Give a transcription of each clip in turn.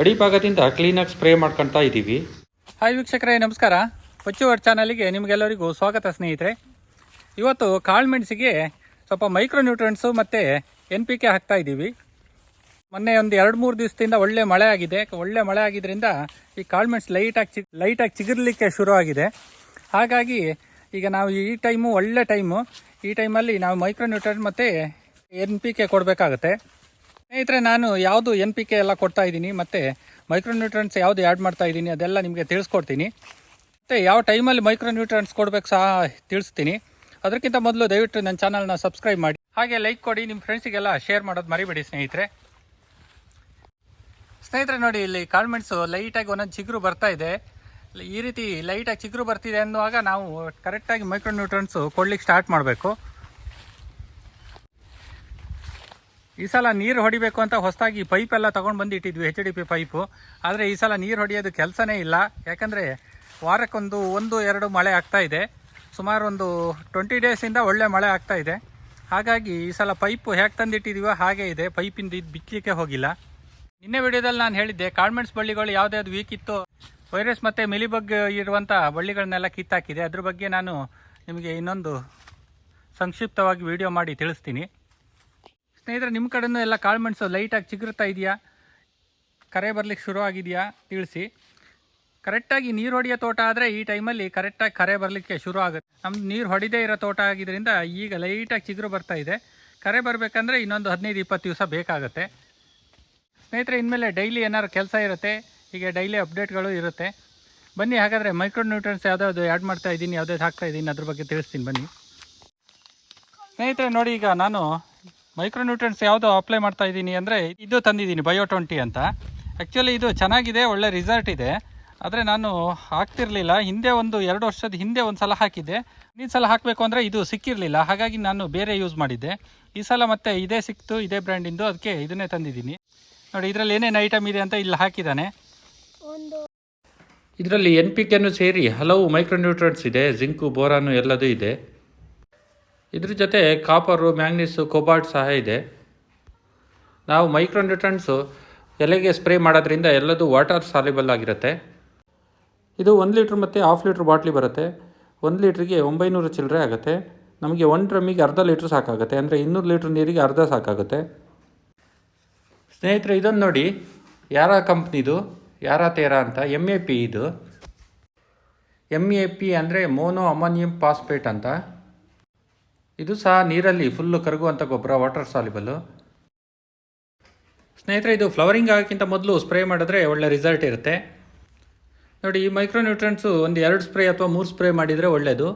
ಅಡಿಭಾಗದಿಂದ ಕ್ಲೀನಾಗಿ ಸ್ಪ್ರೇ ಮಾಡ್ಕೊತಾ ಇದ್ದೀವಿ ಹಾಯ್ ವೀಕ್ಷಕರೇ, ನಮಸ್ಕಾರ. ಹೊಚ್ಚುವರ್ ಚಾನಲಿಗೆ ನಿಮಗೆಲ್ಲರಿಗೂ ಸ್ವಾಗತ ಸ್ನೇಹಿತರೆ. ಇವತ್ತು ಕಾಳುಮೆಣಸಿಗೆ ಸ್ವಲ್ಪ ಮೈಕ್ರೋ ನ್ಯೂಟ್ರೆಂಟ್ಸು ಮತ್ತು ಎನ್ ಪಿ ಕೆ ಹಾಕ್ತಾ ಇದ್ದೀವಿ ಮೊನ್ನೆ ಒಂದು ಎರಡು ಮೂರು ದಿವಸದಿಂದ ಒಳ್ಳೆ ಮಳೆ ಆಗಿದೆ. ಒಳ್ಳೆ ಮಳೆ ಆಗಿದ್ದರಿಂದ ಈ ಕಾಳುಮೆಣಸು ಲೈಟಾಗಿ ಚಿ ಲೈಟಾಗಿ ಚಿಗುರ್ಲಿಕ್ಕೆ ಶುರು ಆಗಿದೆ. ಹಾಗಾಗಿ ಈಗ ನಾವು ಈ ಟೈಮು ಒಳ್ಳೆ ಟೈಮು ಈ ಟೈಮಲ್ಲಿ ನಾವು ಮೈಕ್ರೋ ನ್ಯೂಟ್ರೆಂಟ್ ಮತ್ತು ಎನ್ ಪಿ ಕೆ ಕೊಡಬೇಕಾಗತ್ತೆ. ಸ್ನೇಹಿತರೆ, ನಾನು ಯಾವುದು ಎನ್ ಪಿ ಕೆ ಎಲ್ಲ ಕೊಡ್ತಾ ಇದ್ದೀನಿ, ಮತ್ತು ಮೈಕ್ರೋ ನ್ಯೂಟ್ರೆಂಟ್ಸ್ ಯಾವುದು ಆ್ಯಡ್ ಮಾಡ್ತಾ ಇದ್ದೀನಿ, ಅದೆಲ್ಲ ನಿಮಗೆ ತಿಳಿಸ್ಕೊಡ್ತೀನಿ. ಮತ್ತು ಯಾವ ಟೈಮಲ್ಲಿ ಮೈಕ್ರೋ ನ್ಯೂಟ್ರೆಂಟ್ಸ್ ಕೊಡಬೇಕು ಸಹ ತಿಳಿಸ್ತೀನಿ. ಅದಕ್ಕಿಂತ ಮೊದಲು ದಯವಿಟ್ಟು ನನ್ನ ಚಾನಲ್ನ ಸಬ್ಸ್ಕ್ರೈಬ್ ಮಾಡಿ. ಹಾಗೆ ಲೈಕ್ ಕೊಡಿ ನಿಮ್ಮ ಫ್ರೆಂಡ್ಸಿಗೆಲ್ಲ ಶೇರ್ ಮಾಡೋದು ಮರಿಬೇಡಿ ಸ್ನೇಹಿತರೆ. ಸ್ನೇಹಿತರೆ, ನೋಡಿ, ಇಲ್ಲಿ ಕಾಲ್ಮೆಂಟ್ಸು ಲೈಟಾಗಿ ಒಂದೊಂದು ಚಿಗುರು ಬರ್ತಾ ಇದೆ. ಈ ರೀತಿ ಲೈಟಾಗಿ ಚಿಗುರು ಬರ್ತಿದೆ ಅನ್ನುವಾಗ ನಾವು ಕರೆಕ್ಟಾಗಿ ಮೈಕ್ರೋ ನ್ಯೂಟ್ರೆಂಟ್ಸು ಕೊಡ್ಲಿಕ್ಕೆ ಸ್ಟಾರ್ಟ್ ಮಾಡಬೇಕು. ಈ ಸಲ ನೀರು ಹೊಡಿಬೇಕು ಅಂತ ಹೊಸದಾಗಿ ಪೈಪ್ ಎಲ್ಲ ತೊಗೊಂಡು ಬಂದು ಇಟ್ಟಿದ್ವಿ ಎಚ್ ಡಿ ಪಿ ಪೈಪು ಆದರೆ ಈ ಸಲ ನೀರು ಹೊಡೆಯೋದು ಕೆಲಸನೇ ಇಲ್ಲ. ಯಾಕಂದರೆ ವಾರಕ್ಕೊಂದು ಒಂದು, ಎರಡು ಮಳೆ ಆಗ್ತಾ ಇದೆ. ಸುಮಾರು ಒಂದು ಟ್ವೆಂಟಿ ಡೇಸಿಂದ ಒಳ್ಳೆ ಮಳೆ ಆಗ್ತಾ ಇದೆ. ಹಾಗಾಗಿ ಈ ಸಲ ಪೈಪು ಹೇಗೆ ತಂದಿಟ್ಟಿದೀವೋ ಹಾಗೆ ಇದೆ. ಪೈಪಿಂದ ಇದು ಬಿಚ್ಚಲಿಕ್ಕೆ ಹೋಗಿಲ್ಲ. ನಿನ್ನೆ ವಿಡಿಯೋದಲ್ಲಿ ನಾನು ಹೇಳಿದ್ದೆ ಕಾಳ್ಮೆಂಟ್ಸ್ ಬಳ್ಳಿಗಳು ಯಾವುದ್ಯಾವ್ದು ವೀಕ್ ಇತ್ತು ವೈರಸ್ ಮತ್ತು ಮಿಲಿಬಗ್ ಇರುವಂಥ ಬಳ್ಳಿಗಳನ್ನೆಲ್ಲ ಕಿತ್ತಾಕಿದೆ. ಅದ್ರ ಬಗ್ಗೆ ನಾನು ನಿಮಗೆ ಇನ್ನೊಂದು ಸಂಕ್ಷಿಪ್ತವಾಗಿ ವಿಡಿಯೋ ಮಾಡಿ ತಿಳಿಸ್ತೀನಿ. ಸ್ನೇಹಿತರೆ ನಿಮ್ಮ ಕಡೆಯೂ ಎಲ್ಲ ಕಾಳುಮೆಣಸು ಲೈಟಾಗಿ ಚಿಗುರ್ತಾ ಇದೆಯಾ? ಕರೆ ಬರಲಿಕ್ಕೆ ಶುರು ಆಗಿದೆಯಾ? ತಿಳಿಸಿ. ಕರೆಕ್ಟಾಗಿ ನೀರು ಹೊಡೆಯೋ ತೋಟ ಆದರೆ ಈ ಟೈಮಲ್ಲಿ ಕರೆಕ್ಟಾಗಿ ಕರೆ ಬರಲಿಕ್ಕೆ ಶುರು ಆಗುತ್ತೆ. ನಮ್ದು ನೀರು ಹೊಡಿದೇ ಇರೋ ತೋಟ ಆಗಿದ್ದರಿಂದ ಈಗ ಲೈಟಾಗಿ ಚಿಗುರು ಬರ್ತಾ ಇದೆ. ಕರೆ ಬರಬೇಕಂದ್ರೆ ಇನ್ನೊಂದು ಹದಿನೈದು, ಇಪ್ಪತ್ತು ದಿವಸ ಬೇಕಾಗುತ್ತೆ. ಸ್ನೇಹಿತರೆ, ಇನ್ಮೇಲೆ ಡೈಲಿ ಏನಾದ್ರು ಕೆಲಸ ಇರುತ್ತೆ? ಹೀಗೆ ಡೈಲಿ ಅಪ್ಡೇಟ್ಗಳು ಇರುತ್ತೆ. ಬನ್ನಿ, ಹಾಗಾದರೆ ಮೈಕ್ರೋ ನ್ಯೂಟ್ರನ್ಸ್ ಯಾವುದಾದ್ರು ಆ್ಯಡ್ ಮಾಡ್ತಾ ಇದ್ದೀನಿ ಯಾವುದಾದ್ರು ಹಾಕ್ತಾ ಇದ್ದೀನಿ ಅದ್ರ ಬಗ್ಗೆ ತಿಳಿಸ್ತೀನಿ, ಬನ್ನಿ. ಸ್ನೇಹಿತರೆ, ನೋಡಿ ಈಗ ನಾನು ಮೈಕ್ರೋ ನ್ಯೂಟ್ರೆಂಟ್ಸ್ ಯಾವುದು ಅಪ್ಲೈ ಮಾಡ್ತಾ ಇದ್ದೀನಿ ಅಂದರೆ ಇದು ತಂದಿದ್ದೀನಿ ಬಯೋ ಟ್ವೆಂಟಿ ಅಂತ. ಆ್ಯಕ್ಚುಲಿ ಇದು ಚೆನ್ನಾಗಿದೆ ಒಳ್ಳೆ ರಿಸಲ್ಟ್ ಇದೆ. ಆದರೆ ನಾನು ಹಾಕ್ತಿರ್ಲಿಲ್ಲ. ಹಿಂದೆ ಒಂದು ಎರಡು ವರ್ಷದ ಹಿಂದೆ ಒಂದು ಸಲ ಹಾಕಿದ್ದೆ. ಇನ್ನೊಂದು ಸಲ ಹಾಕಬೇಕು ಅಂದರೆ ಇದು ಸಿಕ್ಕಿರಲಿಲ್ಲ. ಹಾಗಾಗಿ ನಾನು ಬೇರೆ ಯೂಸ್ ಮಾಡಿದ್ದೆ. ಈ ಸಲ ಮತ್ತೆ ಇದೇ ಸಿಕ್ತು ಇದೇ ಬ್ರ್ಯಾಂಡಿಂದು ಅದಕ್ಕೆ ಇದನ್ನೇ ತಂದಿದ್ದೀನಿ. ನೋಡಿ ಇದರಲ್ಲಿ ಏನೇನು ಐಟಮ್ ಇದೆ ಅಂತ ಇಲ್ಲಿ ಹಾಕಿದ್ದಾನೆ. ಇದರಲ್ಲಿ ಎನ್ ಪಿ ಕೆನೂ ಸೇರಿ ಹಲವು ಮೈಕ್ರೋನ್ಯೂಟ್ರೆಂಟ್ಸ್ ಇದೆ. ಜಿಂಕು ಬೋರಾನು ಎಲ್ಲದೂ ಇದೆ. ಇದ್ರ ಜೊತೆ ಕಾಪರು ಮ್ಯಾಂಗ್ನೀಸು ಕೊಬಾಲ್ಟ್ ಸಹ ಇದೆ. ನಾವು ಮೈಕ್ರೋನ್ಯೂಟ್ರೆಂಟ್ಸು ಎಲೆಗೆ ಸ್ಪ್ರೇ ಮಾಡೋದ್ರಿಂದ ಎಲ್ಲದೂ ವಾಟರ್ ಸಾಲಿಬಲ್ ಆಗಿರುತ್ತೆ. ಇದು ಒಂದು ಲೀಟ್ರ್ ಮತ್ತು ಹಾಫ್ ಲೀಟ್ರ್ ಬಾಟ್ಲಿ ಬರುತ್ತೆ. ಒಂದು ಲೀಟ್ರಿಗೆ ಒಂಬೈನೂರು ಚಿಲ್ಲರೆ ಆಗುತ್ತೆ. ನಮಗೆ ಒನ್ ಡ್ರಮ್ಮಿಗೆ ಅರ್ಧ ಲೀಟ್ರ್ ಸಾಕಾಗುತ್ತೆ. ಅಂದರೆ ಇನ್ನೂರು ಲೀಟ್ರ್ ನೀರಿಗೆ ಅರ್ಧ ಸಾಕಾಗುತ್ತೆ. ಸ್ನೇಹಿತರೆ, ಇದೊಂದು ನೋಡಿ. ಯಾರ ಕಂಪ್ನಿದು ಯಾರ ತೇರ ಅಂತ? ಎಂ ಎ ಪಿ ಇದು. ಎಂ ಎ ಪಿ ಅಂದರೆ ಮೋನೋ ಅಮೋನಿಯಂ ಪಾಸ್ಪೇಟ್ ಅಂತ. ಇದು ಸಹ ನೀರಲ್ಲಿ ಫುಲ್ಲು ಕರಗುವಂಥ ಗೊಬ್ಬರ ವಾಟರ್ ಸಾಲಿಬಲ್ಲು ಸ್ನೇಹಿತರೆ, ಇದು ಫ್ಲವರಿಂಗ್ ಆಗೋಕ್ಕಿಂತ ಮೊದಲು ಸ್ಪ್ರೇ ಮಾಡಿದ್ರೆ ಒಳ್ಳೆ ರಿಸಲ್ಟ್ ಇರುತ್ತೆ. ನೋಡಿ, ಈ ಮೈಕ್ರೋ ನ್ಯೂಟ್ರೆಂಟ್ಸು ಒಂದು ಎರಡು ಸ್ಪ್ರೇ ಅಥವಾ ಮೂರು ಸ್ಪ್ರೇ ಮಾಡಿದರೆ ಒಳ್ಳೆಯದು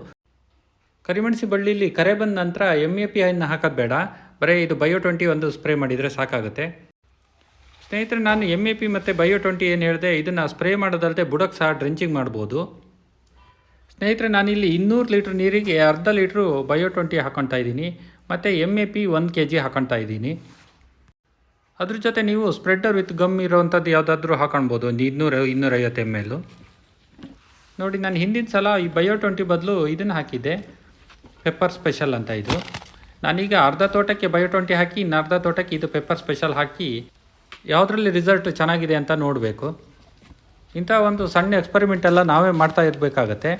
ಕರಿಮೆಣಸಿ ಬಳ್ಳಿಲಿ ಕರೆ ಬಂದ ನಂತರ ಎಂ ಎ ಪಿ ಐನ ಹಾಕೋದು ಬೇಡ. ಬರೀ ಇದು ಬಯೋ ಟ್ವೆಂಟಿ ಒಂದು ಸ್ಪ್ರೇ ಮಾಡಿದರೆ ಸಾಕಾಗುತ್ತೆ. ಸ್ನೇಹಿತರೆ, ನಾನು ಎಂ ಎ ಪಿ ಮತ್ತು ಬಯೋ ಟ್ವೆಂಟಿ ಏನು ಹೇಳಿದೆ, ಇದನ್ನು ಸ್ಪ್ರೇ ಮಾಡೋದಲ್ಲದೆ ಬುಡಕ್ಕೆ ಸಹ ಡ್ರೆಂಚಿಂಗ್ ಮಾಡ್ಬೋದು. ಸ್ನೇಹಿತರೆ, ನಾನಿಲ್ಲಿ ಇನ್ನೂರು ಲೀಟ್ರ್ ನೀರಿಗೆ ಅರ್ಧ ಲೀಟ್ರು ಬಯೋ ಟ್ವೆಂಟಿ ಹಾಕೊತಾ ಇದ್ದೀನಿ. ಮತ್ತು ಎಂ ಎ ಪಿ ಒಂದು ಕೆ ಜಿ ಹಾಕೊತಾ ಇದ್ದೀನಿ. ಅದ್ರ ಜೊತೆ ನೀವು ಸ್ಪ್ರೆಡ್ಡರ್ ವಿತ್ ಗಮ್ ಇರೋವಂಥದ್ದು ಯಾವುದಾದ್ರೂ ಹಾಕೊಳ್ಬೋದು ಒಂದು ಇನ್ನೂರ, ಇನ್ನೂರೈವತ್ತು ಎಂ ಎಲ್ಲು ನೋಡಿ, ನಾನು ಹಿಂದಿನ ಸಲ ಈ ಬಯೋ ಟ್ವೆಂಟಿ ಬದಲು ಇದನ್ನು ಹಾಕಿದ್ದೆ. ಪೆಪ್ಪರ್ ಸ್ಪೆಷಲ್ ಅಂತ ಇದು. ನಾನೀಗ ಅರ್ಧ ತೋಟಕ್ಕೆ ಬಯೋ ಟ್ವೆಂಟಿ ಹಾಕಿ, ಇನ್ನು ಅರ್ಧ ತೋಟಕ್ಕೆ ಇದು ಪೆಪ್ಪರ್ ಸ್ಪೆಷಲ್ ಹಾಕಿ ಯಾವುದರಲ್ಲಿ ರಿಸಲ್ಟ್ ಚೆನ್ನಾಗಿದೆ ಅಂತ ನೋಡಬೇಕು. ಇಂಥ ಒಂದು ಸಣ್ಣ ಎಕ್ಸ್ಪರಿಮೆಂಟ್ ಎಲ್ಲ ನಾವೇ ಮಾಡ್ತಾ ಇರಬೇಕಾಗತ್ತೆ.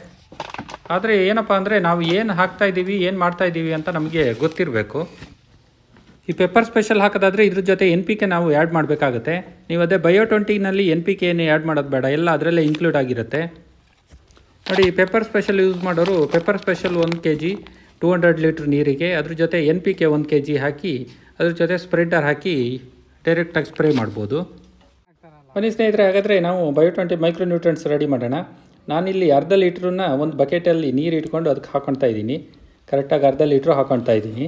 ಆದರೆ ಏನಪ್ಪ ಅಂದರೆ ನಾವು ಏನು ಹಾಕ್ತಾ ಇದ್ದೀವಿ ಏನು ಮಾಡ್ತಾ ಇದ್ದೀವಿ ಅಂತ ನಮಗೆ ಗೊತ್ತಿರಬೇಕು. ಈ ಪೆಪ್ಪರ್ ಸ್ಪೆಷಲ್ ಹಾಕೋದಾದರೆ ಇದ್ರ ಜೊತೆ ಎನ್ ಪಿ ಕೆ ನಾವು ಆ್ಯಡ್ ಮಾಡಬೇಕಾಗುತ್ತೆ. ನೀವು ಅದೇ ಬಯೋ ಟ್ವೆಂಟಿನಲ್ಲಿ ಎನ್ ಪಿ ಏನು ಆ್ಯಡ್ ಮಾಡೋದು ಬೇಡ, ಎಲ್ಲ ಅದರಲ್ಲೇ ಇನ್ಕ್ಲೂಡ್ ಆಗಿರುತ್ತೆ. ನೋಡಿ ಪೆಪ್ಪರ್ ಸ್ಪೆಷಲ್ ಯೂಸ್ ಮಾಡೋರು ಪೆಪ್ಪರ್ ಸ್ಪೆಷಲ್ ಒಂದು K G two hundred litre ನೀರಿಗೆ, ಅದ್ರ ಜೊತೆ ಎನ್ ಪಿ ಕೆ ಒಂದು ಕೆ ಜಿ ಹಾಕಿ, ಅದ್ರ ಜೊತೆ ಸ್ಪ್ರೆಡ್ಡರ್ ಹಾಕಿ ಡೈರೆಕ್ಟಾಗಿ ಸ್ಪ್ರೇ ಮಾಡ್ಬೋದು. ಬನ್ನಿ ಸ್ನೇಹಿತರೆ, ಹಾಗಾದರೆ ನಾವು bio twenty micro nutrients ready ಮಾಡೋಣ. ನಾನಿಲ್ಲಿ ಅರ್ಧ ಲೀಟ್ರನ್ನ ಒಂದು ಬಕೆಟಲ್ಲಿ ನೀರು ಇಟ್ಕೊಂಡು ಅದಕ್ಕೆ ಹಾಕೊಳ್ತಾ ಇದ್ದೀನಿ. ಕರೆಕ್ಟಾಗಿ ಅರ್ಧ ಲೀಟ್ರು ಹಾಕೊಳ್ತಾ ಇದ್ದೀನಿ.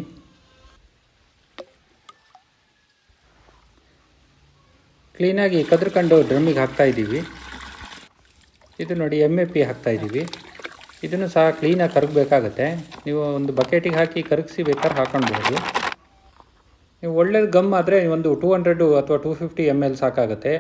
ಕ್ಲೀನಾಗಿ ಕದ್ರಕೊಂಡು ಡ್ರಮ್ಮಿಗೆ ಹಾಕ್ತಾ ಇದ್ದೀವಿ. ಇದು ನೋಡಿ ಎಂ ಎ ಪಿ ಹಾಕ್ತಾ ಇದ್ದೀವಿ. ಇದನ್ನು ಸಹ ಕ್ಲೀನಾಗಿ ಕರಗಬೇಕಾಗತ್ತೆ. ನೀವು ಒಂದು ಬಕೆಟಿಗೆ ಹಾಕಿ ಕರಗಿಸಿ ಬೇಕಾದ್ರೆ ಹಾಕೊಳ್ಬೋದು. ನೀವು ಒಳ್ಳೇದು ಗಮ್ ಆದರೆ ಒಂದು ಟೂ ಹಂಡ್ರೆಡು ಅಥವಾ ಟೂ ಫಿಫ್ಟಿ ಎಂ ಎಲ್ ಸಾಕಾಗುತ್ತೆ.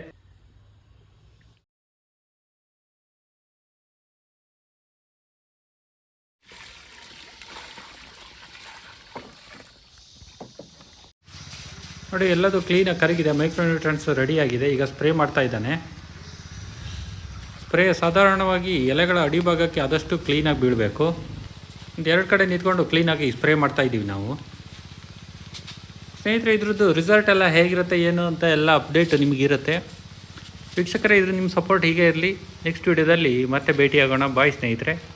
ನೋಡಿ, ಎಲ್ಲದು ಕ್ಲೀನಾಗಿ ಕರಗಿದೆ. ಮೈಕ್ರೋನ್ಯೂಟ್ರೆಂಟ್ಸ್ ರೆಡಿಯಾಗಿದೆ. ಈಗ ಸ್ಪ್ರೇ ಮಾಡ್ತಾ ಇದ್ದಾನೆ. ಸ್ಪ್ರೇ ಸಾಧಾರಣವಾಗಿ ಎಲೆಗಳ ಅಡಿಭಾಗಕ್ಕೆ ಆದಷ್ಟು ಕ್ಲೀನಾಗಿ ಬೀಳಬೇಕು. ಒಂದು ಎರಡು ಕಡೆ ನಿಂತ್ಕೊಂಡು ಕ್ಲೀನಾಗಿ ಸ್ಪ್ರೇ ಮಾಡ್ತಾ ಇದ್ದೀವಿ ನಾವು. ಸ್ನೇಹಿತರೆ, ಇದ್ರದ್ದು ರಿಸಲ್ಟ್ ಎಲ್ಲ ಹೇಗಿರುತ್ತೆ, ಏನು ಅಂತ ಎಲ್ಲ ಅಪ್ಡೇಟ್ ನಿಮಗಿರುತ್ತೆ. ವೀಕ್ಷಕರೇ, ಇದ್ರ ನಿಮ್ಮ ಸಪೋರ್ಟ್ ಹೀಗೆ ಇರಲಿ. ನೆಕ್ಸ್ಟ್ ವೀಡಿಯೋದಲ್ಲಿ ಮತ್ತೆ ಭೇಟಿಯಾಗೋಣ. ಬಾಯ್ ಸ್ನೇಹಿತರೆ.